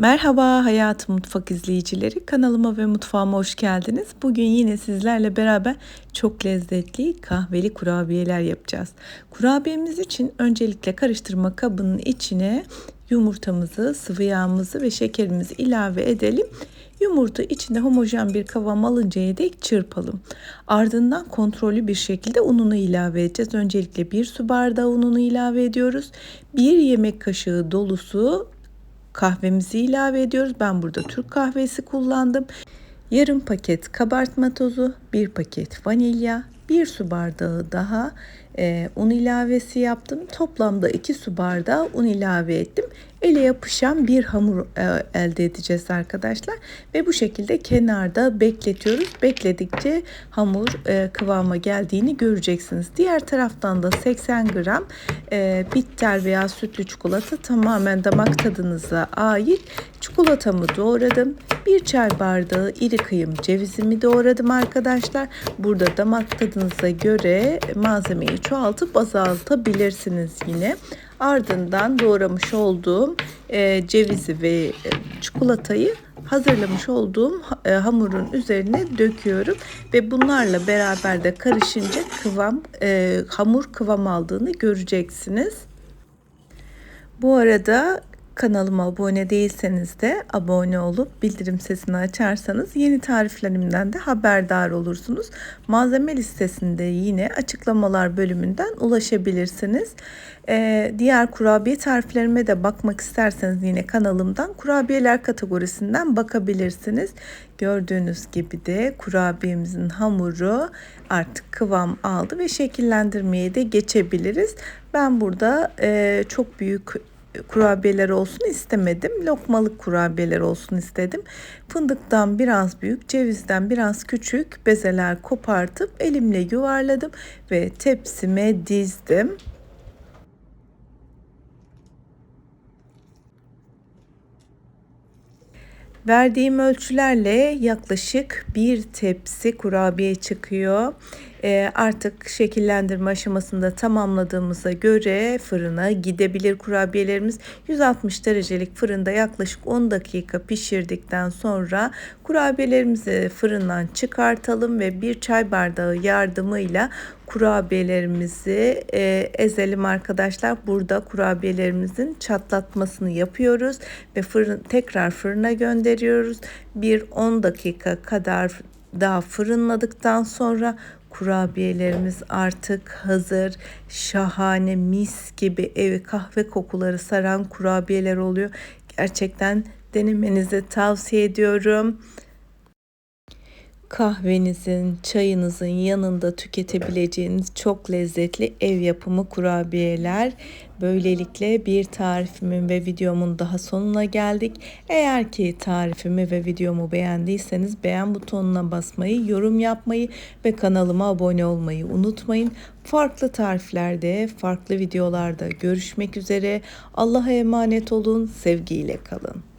Merhaba Hayatı Mutfak izleyicileri. Kanalıma ve mutfağıma hoş geldiniz. Bugün yine sizlerle beraber çok lezzetli kahveli kurabiyeler yapacağız. Kurabiyemiz için öncelikle karıştırma kabının içine yumurtamızı, sıvı yağımızı ve şekerimizi ilave edelim. Yumurta içinde homojen bir kıvam alıncaya dek çırpalım. Ardından kontrollü bir şekilde ununu ilave edeceğiz. Öncelikle bir su bardağı ununu ilave ediyoruz. Bir yemek kaşığı dolusu kahvemizi ilave ediyoruz. Ben burada Türk kahvesi kullandım. Yarım paket kabartma tozu, bir paket vanilya, bir su bardağı daha e, un ilavesi yaptım. Toplamda 2 su bardağı un ilave ettim. Ele yapışan bir hamur e, elde edeceğiz arkadaşlar. Ve bu şekilde kenarda bekletiyoruz. Bekledikçe hamur e, kıvama geldiğini göreceksiniz. Diğer taraftan da 80 gram e, bitter veya sütlü çikolata tamamen damak tadınıza ait çikolatamı doğradım. Bir çay bardağı iri kıyım cevizimi doğradım arkadaşlar. Burada damak tadınıza göre malzemeyi çoğaltıp azaltabilirsiniz yine. Ardından doğramış olduğum e, cevizi ve e, çikolatayı hazırlamış olduğum e, hamurun üzerine döküyorum ve bunlarla beraber de karışınca kıvam e, hamur kıvam aldığını göreceksiniz. Bu arada Kanalıma abone değilseniz de abone olup bildirim sesini açarsanız yeni tariflerimden de haberdar olursunuz. Malzeme listesinde yine açıklamalar bölümünden ulaşabilirsiniz. Ee, diğer kurabiye tariflerime de bakmak isterseniz yine kanalımdan kurabiyeler kategorisinden bakabilirsiniz. Gördüğünüz gibi de kurabiyemizin hamuru artık kıvam aldı ve şekillendirmeye de geçebiliriz. Ben burada e, çok büyük kurabiyeler olsun istemedim. Lokmalık kurabiyeler olsun istedim. Fındıktan biraz büyük, cevizden biraz küçük bezeler kopartıp elimle yuvarladım ve tepsime dizdim. Verdiğim ölçülerle yaklaşık bir tepsi kurabiye çıkıyor. E, artık şekillendirme aşamasında tamamladığımıza göre fırına gidebilir kurabiyelerimiz. 160 derecelik fırında yaklaşık 10 dakika pişirdikten sonra kurabiyelerimizi fırından çıkartalım ve bir çay bardağı yardımıyla kurabiyelerimizi e, ezelim arkadaşlar. Burada kurabiyelerimizin çatlatmasını yapıyoruz ve fırın tekrar fırına gönderiyoruz. Bir 10 dakika kadar daha fırınladıktan sonra kurabiyelerimiz artık hazır. Şahane mis gibi evi kahve kokuları saran kurabiyeler oluyor. Gerçekten denemenizi tavsiye ediyorum kahvenizin, çayınızın yanında tüketebileceğiniz çok lezzetli ev yapımı kurabiyeler. Böylelikle bir tarifimin ve videomun daha sonuna geldik. Eğer ki tarifimi ve videomu beğendiyseniz beğen butonuna basmayı, yorum yapmayı ve kanalıma abone olmayı unutmayın. Farklı tariflerde, farklı videolarda görüşmek üzere. Allah'a emanet olun, sevgiyle kalın.